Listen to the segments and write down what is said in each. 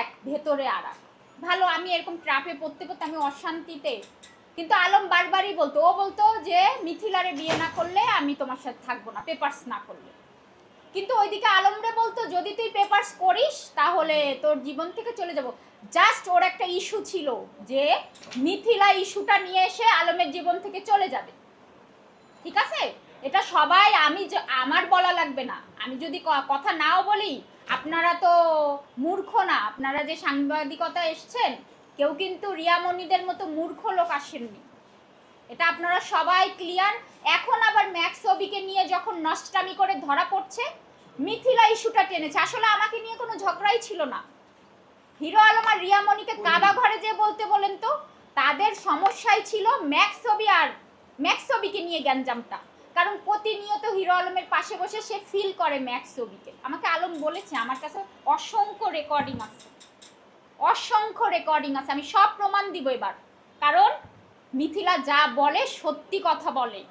এক ভেতরে আর ভালো, আমি এরকম ট্রাপে পড়তে পড়তে আমি অশান্তিতে, কিন্তু আলম বারবারই বলতো, ও বলতো যে, মিথিলারে বিয়ে না করলে আমি তোমার সাথে থাকব না পেপার্স না করলে। কিন্তু ওইদিকে আলমরে বলতো, যদি তুই পেপার্স করিস, তাহলে তোর জীবন থেকে চলে যাব। জাস্ট ওর একটা ইস্যু ছিল যে, মিথিলা ইস্যুটা নিয়ে এসে আলমের জীবন থেকে চলে যাবে। ঠিক আছে? এটা সবাই, আমি আমার বলা লাগবে না। আমি যদি কথা নাও বলি আপনারা তো মূর্খ না, আপনারা যে সাংবাদিকতা এসছেন, কেউ কিন্তু রিয়ামণিদের মতো মূর্খ লোক আসেননি। এটা আপনারা সবাই ক্লিয়ার এখন আবার ম্যাক্স ছবিকে নিয়ে যখন নষ্টামি করে ধরা পড়ছে, মিথিলা ইস্যুটা টেনেছে। আসলে আমাকে নিয়ে কোনো ঝগড়াই ছিল না। হিরো আলম আর রিয়ামণিকে কাবা ঘরে যে বলতে বলেন তো, তাদের সমস্যাই ছিল ম্যাক্স ছবি আর ম্যাক্স ছবিকে নিয়ে গ্যাঞ্জামটা। কারণ প্রতিনিয়ত হিরো আলমের পাশে বসে সে ফিল করে ম্যাক্স ছবিকে। আমাকে আলম বলেছে, আমার কাছে অসংখ্য রেকর্ডিং আছে। অসংখ্য রেকর্ডিং আছে, আমি সব প্রমাণ দিব এবার। কারণ মিথিলা যা বলে সত্যি কথা বলে।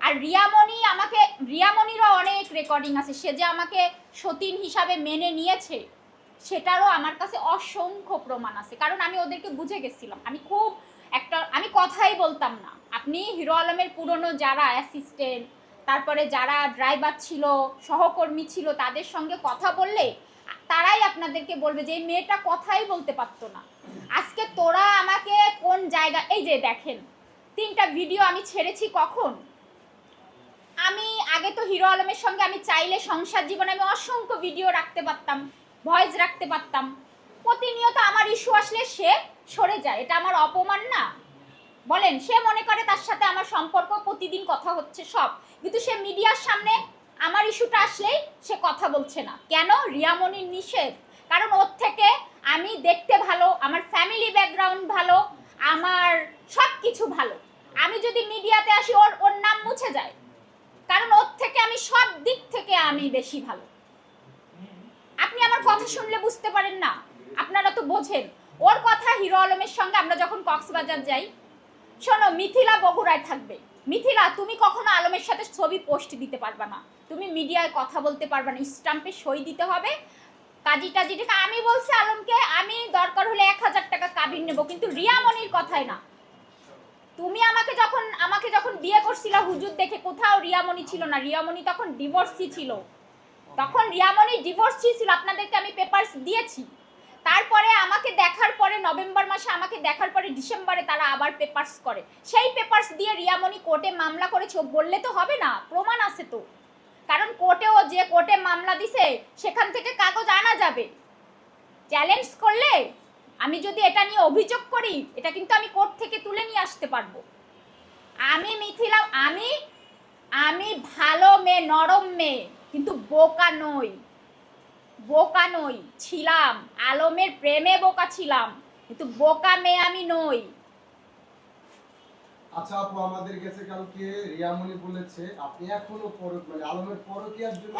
আর রিয়ামণি আমাকে, রিয়ামণিরও অনেক রেকর্ডিং আছে। সে যে আমাকে সতীন হিসাবে মেনে নিয়েছে, সেটারও আমার কাছে অসংখ্য প্রমাণ আছে। কারণ আমি ওদেরকে বুঝে গেছিলাম। আমি খুব একটা, আমি কথাই বলতাম না। আপনি হিরো আলমের পুরনো যারা অ্যাসিস্ট্যান্ট তারপরে যারা ড্রাইভার ছিল, সহকর্মী ছিল, তাদের সঙ্গে কথা বললে তারাই আপনাদেরকে বলবে যে, এই মেয়েটা কথাই বলতে পারতো না। আজকে তোরা আমাকে কোন জায়গা এই যে দেখেন, তিনটা ভিডিও আমি ছেড়েছি কখন? আমি, আগে তো হিরো আলমের সঙ্গে আমি চাইলে সংসার জীবনে আমি অসংখ্য ভিডিও রাখতে পারতাম ভয়েস রাখতে পারতাম। প্রতিনিয়ত আমার ইস্যু আসলে সে সরে যায়, এটা আমার অপমান না। বলেন, সে মনে করে তার সাথে আমার সম্পর্ক, প্রতিদিন কথা হচ্ছে সব। কিন্তু সে মিডিয়ার সামনে আমার ইস্যুটা আসলেই সে কথা বলছে না। কেন? রিয়ামণির নিষেধ। কারণ ওর থেকে আমি দেখতে ভালো, আমার ফ্যামিলি ব্যাকগ্রাউন্ড ভালো, আমার সব কিছু ভালো। আমি যদি মিডিয়াতে আসি, ওর ওর নাম মুছে যায়। কারণ ওর থেকে আমি সব দিক থেকে আমি বেশি ভালো। আপনি আমার কথা শুনলে বুঝতে পারেন না। আপনারা তো বোঝেন। ওর কথা হিরো আলমের সঙ্গে আমরা যখন কক্সবাজার যাই শোনো মিথিলা বগুড়ায় থাকবে। মিথিলা, তুমি কখনো আলমের সাথে ছবি পোস্ট দিতে পারবে না। তুমি মিডিয়ায় কথা বলতে পারবে না। স্টাম্পে সই দিতে হবে। কাজী টাজি আমি বলছি আলমকে, আমি দরকার হলে এক হাজার টাকা কাবিন নেব, কিন্তু রিয়ামণির কথাই না। তুমি আমাকে যখন আমাকে যখন বিয়ে করছিল, হুজুর দেখে কোথাও রিয়ামণি ছিল না। রিয়ামণি তখন ডিভোর্সই ছিল। তখন রিয়ামণি ডিভোর্সই ছিল। আপনাদেরকে আমি পেপারস দিয়েছি। তারপরে আমাকে দেখার পরে নভেম্বর মাসে আমাকে দেখার পরে ডিসেম্বরে তারা আবার পেপারস করে। সেই পেপারস দিয়ে রিয়ামণি কোর্টে মামলা করেছে বললে তো হবে না, প্রমাণ আছে তো। কারণ কোর্টেও যে কোর্টে মামলা দিছে, সেখান থেকে কাগজ আনা যাবে। চ্যালেঞ্জ করলে আমি যদি এটা নিয়ে অভিযোগ করি, এটা কিন্তু আমি কোর্ট থেকে তুলে নিয়ে আসতে পারব। আমি মিথিলা, আমি আমি ভালো মেয়ে, নরম মেয়ে, কিন্তু বোকা নই। বোকা নই, ছিলাম। আলমের প্রেমে বোকা ছিলাম, কিন্তু বোকা মেয়ে আমি নই। আচ্ছা আপু, আমাদের কাছে কালকে রিয়ামণি বলেছে, আপনি এখনও পরক মানে আলমের পরকিয়ার জন্য